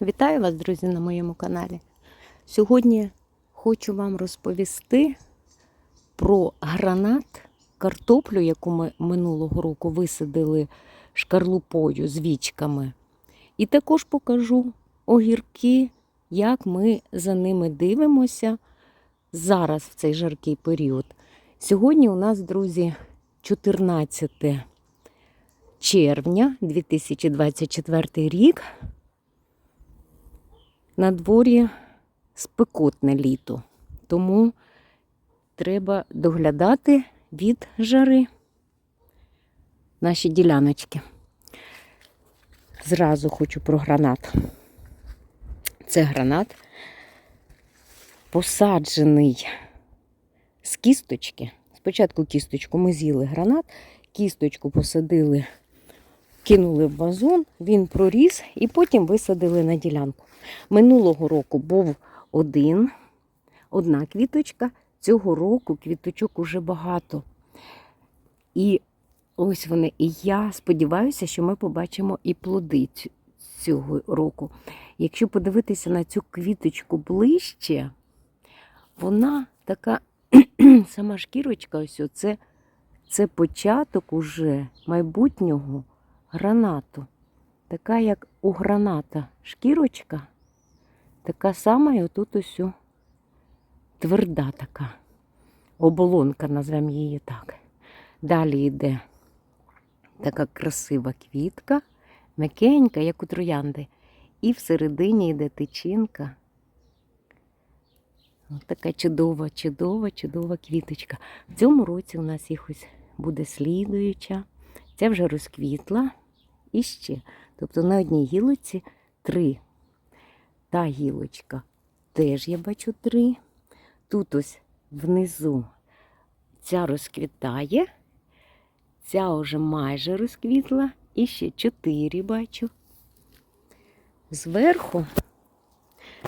Вітаю вас, друзі, на моєму каналі. Сьогодні хочу вам розповісти про гранат, картоплю, яку ми минулого року висадили шкарлупою з вічками. І також покажу огірки, як ми за ними дивимося зараз в цей жаркий період. Сьогодні у нас, друзі, 14 червня 2024 рік. На дворі спекотне літо, тому треба доглядати від жари наші діляночки. Зразу хочу про гранат. Це гранат посаджений з кісточки. Спочатку кісточку ми з'їли гранат, кісточку посадили, кинули в вазон, він проріс і потім висадили на ділянку. Минулого року був один, одна квіточка. Цього року квіточок уже багато. І ось вони. І я сподіваюся, що ми побачимо і плоди цього року. Якщо подивитися на цю квіточку ближче, вона така сама шкірочка, ось це, це початок уже майбутнього гранату. Така, як у граната шкірочка, така сама, і отут ось тверда така. Оболонка, назвемо її так. Далі йде така красива квітка, м'якенька, як у троянди. І всередині йде тичинка. Ось така чудова, чудова, чудова квіточка. В цьому році у нас їх ось буде слідуюча. Ця вже розквітла. І ще. Тобто на одній гілочці три. Та гілочка теж я бачу три. Тут ось внизу ця розквітає, ця вже майже розквітла. І ще чотири бачу. Зверху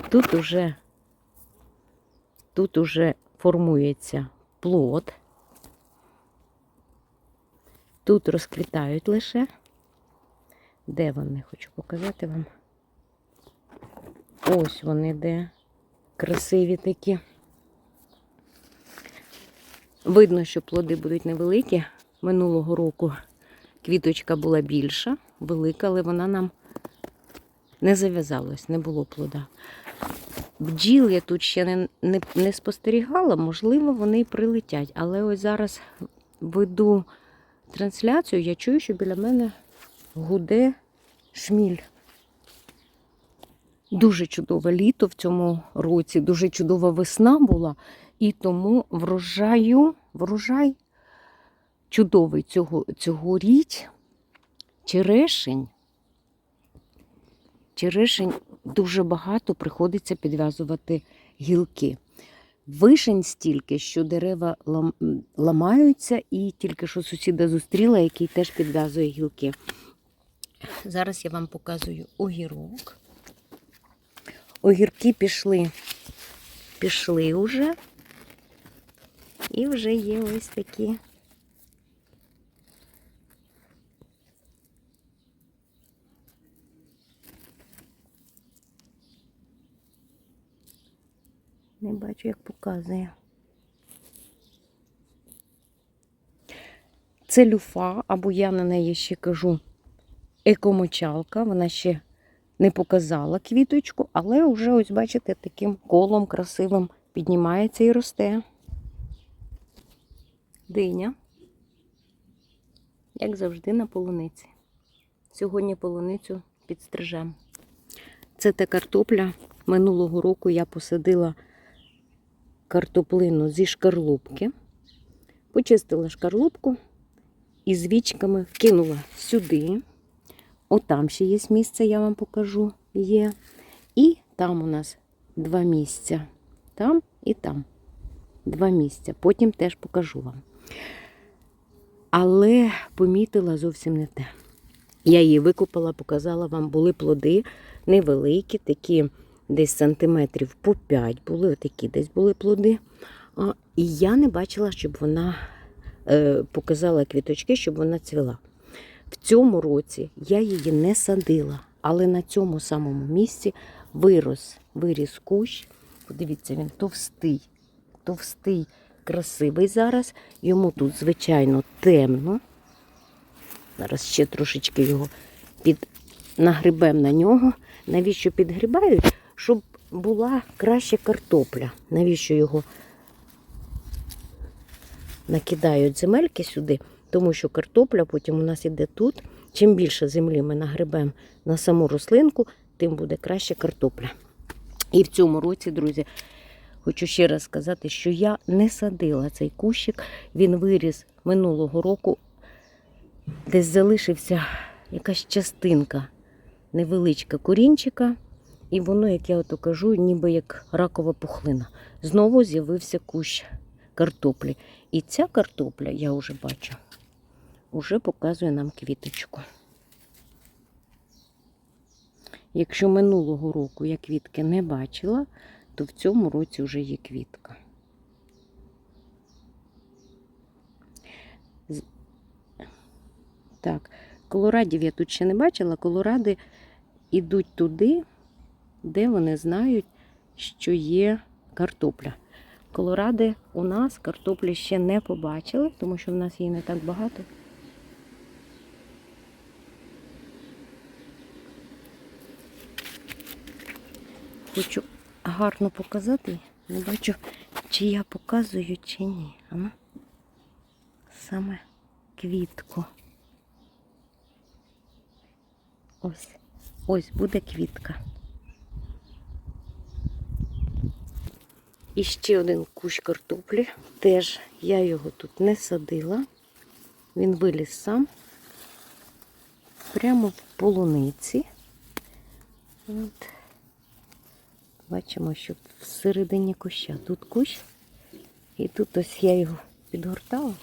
тут уже, тут уже формується плод. Тут розквітають лише. Де вони? Хочу показати вам. Ось вони де. Красиві такі. Видно, що плоди будуть невеликі. Минулого року квіточка була більша, велика, але вона нам не зав'язалась, не було плода. Бджіл я тут ще не, не, не спостерігала, можливо, вони й прилетять. Але ось зараз веду трансляцію, я чую, що біля мене гуде шміль. Дуже чудове літо в цьому році, дуже чудова весна була, і тому врожаю, врожай чудовий цього, цьогоріч. Черешень. Черешень дуже багато приходиться підв'язувати гілки. Вишень стільки, що дерева ламаються, і тільки що сусіда зустріла, який теж підв'язує гілки. Зараз я вам показую огірок. Огірки пішли, пішли вже. І вже є ось такі. Не бачу, як показує. Це люфа, або я на неї ще кажу екомочалка. Вона ще не показала квіточку, але вже, ось бачите, таким колом красивим піднімається і росте. Диня. Як завжди, на полуниці. Сьогодні полуницю підстрижем. Це та картопля. Минулого року я посадила картоплину зі шкарлупки, почистила шкарлупку і з вічками вкинула сюди. Отам ще є місце, я вам покажу, є. І там у нас два місця. Там і там. Два місця. Потім теж покажу вам. Але помітила зовсім не те. Я її викопала, показала вам, були плоди невеликі, такі десь сантиметрів по 5 були, отакі десь були плоди. І я не бачила, щоб вона е, показала квіточки, щоб вона цвіла. В цьому році я її не садила. Але на цьому самому місці вирос, виріс кущ. Подивіться, він товстий, товстий, красивий зараз. Йому тут, звичайно, темно. Зараз ще трошечки його під нагребем на нього. Навіщо підгрібають? Щоб була краща картопля. Навіщо його накидають земельки сюди? Тому що картопля потім у нас іде тут. Чим більше землі ми нагребемо на саму рослинку, тим буде краща картопля. І в цьому році, друзі, хочу ще раз сказати, що я не садила цей кущик. Він виріс минулого року. Десь залишився якась частинка невеличка корінчика, і воно, як я ото кажу, ніби як ракова пухлина. Знову з'явився кущ картоплі. І ця картопля, я вже бачу, вже показує нам квіточку. Якщо минулого року я квітки не бачила, то в цьому році вже є квітка. Так, колорадів я тут ще не бачила. Колоради йдуть туди, де вони знають, що є картопля. Колоради у нас картоплі ще не побачили, тому що в нас її не так багато. Хочу гарно показати. Не бачу, чи я показую, чи ні. А ну, саме квітку. Ось, ось буде квітка. І ще один кущ картоплі. Теж я його тут не садила. Він виліз сам прямо в полуниці. От. Бачимо, що всередині куща. Тут кущ, і тут ось я його підгортала.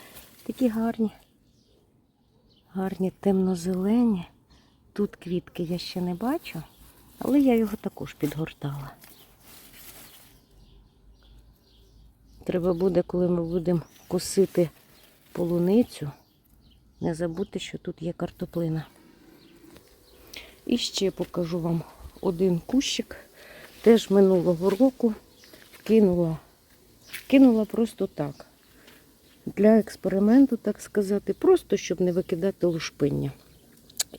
Такі гарні, гарні темно-зелені. Тут квітки я ще не бачу, але я його також підгортала. Треба буде, коли ми будемо косити полуницю, не забути, що тут є картоплина. І ще покажу вам один кущик. Теж минулого року кинула, кинула просто так. Для експерименту, так сказати, просто щоб не викидати лушпиння.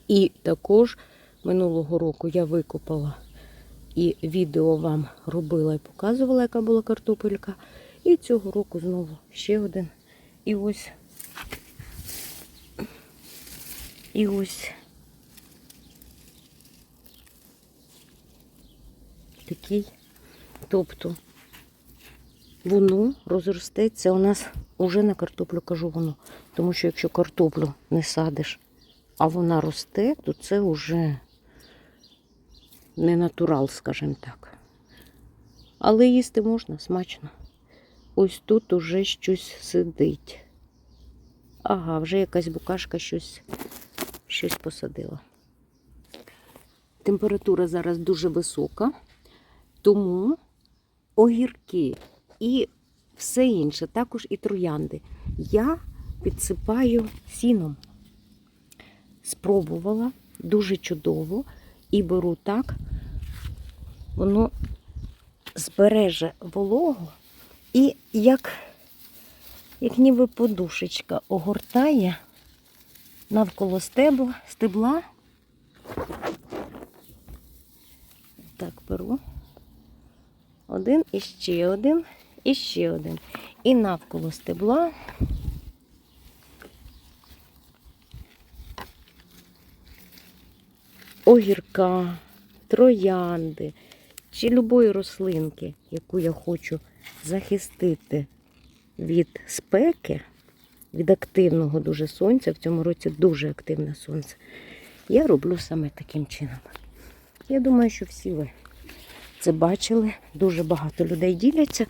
І також минулого року я викопала і відео вам робила і показувала, яка була картопелька. І цього року знову ще один. І ось. І ось такий. Тобто воно розростеться у нас уже на картоплю кажу воно. Тому що якщо картоплю не садиш, а вона росте, то це вже не натурал, скажімо так. Але їсти можна смачно. Ось тут уже щось сидить. Ага, вже якась букашка щось, щось посадила. Температура зараз дуже висока, тому огірки і все інше, також і троянди. Я підсипаю сіном. Спробувала дуже чудово і беру так, воно збереже вологу і як, як ніби подушечка огортає навколо стебла, стебла. Так, беру. Один і ще один, і ще один. І навколо стебла. Огірка, троянди чи любої рослинки, яку я хочу захистити від спеки, від активного дуже сонця. В цьому році дуже активне сонце. Я роблю саме таким чином. Я думаю, що всі ви це бачили. Дуже багато людей діляться.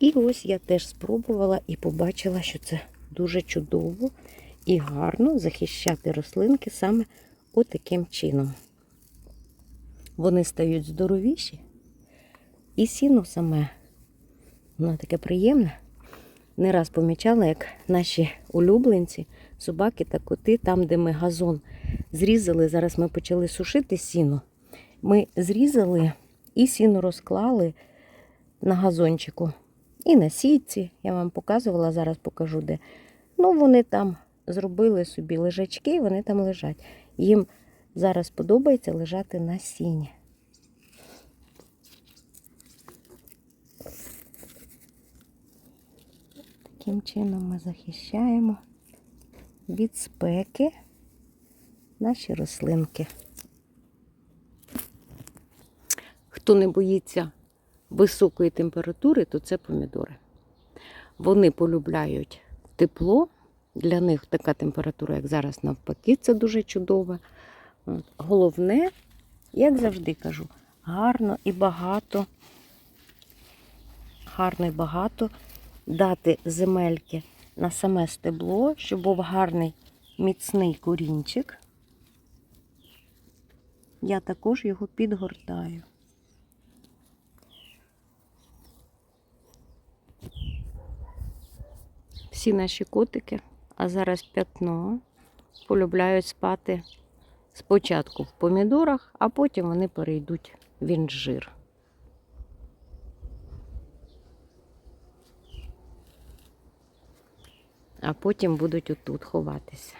І ось я теж спробувала і побачила, що це дуже чудово і гарно захищати рослинки саме отаким чином. Вони стають здоровіші. І сіно саме, воно таке приємне. Не раз помічала, як наші улюбленці, собаки та коти, там, де ми газон зрізали, зараз ми почали сушити сіно. Ми зрізали і сіно розклали на газончику. І на сітці. Я вам показувала, зараз покажу де. Ну, вони там зробили собі лежачки, вони там лежать. Їм зараз подобається лежати на сіні. Таким чином ми захищаємо від спеки наші рослинки. Хто не боїться високої температури, то це помідори. Вони полюбляють тепло. Для них така температура, як зараз, навпаки, це дуже чудово. Головне, як завжди кажу, гарно і багато, гарно і багато дати земельки на саме стебло, щоб був гарний міцний корінчик. Я також його підгортаю. Всі наші котики, а зараз п'ятно, полюбляють спати спочатку в помідорах, а потім вони перейдуть в інжир. А потім будуть отут ховатися.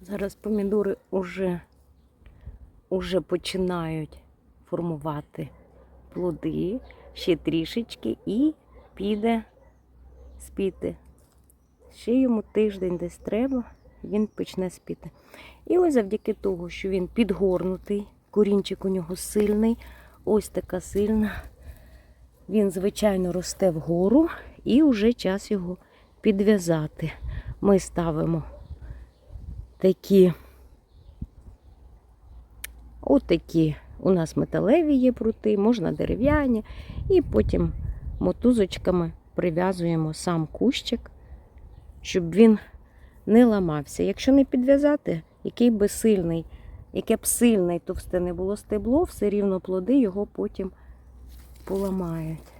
Зараз помідори уже, уже починають формувати плоди, ще трішечки і піде спіти. Ще йому тиждень десь треба, він почне спіти. І ось завдяки того, що він підгорнутий, корінчик у нього сильний, ось така сильна. Він, звичайно, росте вгору і вже час його підв'язати. Ми ставимо такі, отакі у нас металеві є прути, можна дерев'яні, і потім мотузочками прив'язуємо сам кущик, щоб він не ламався. Якщо не підв'язати, який би сильний, яке б сильне і товсте не було стебло, все рівно плоди його потім поламають.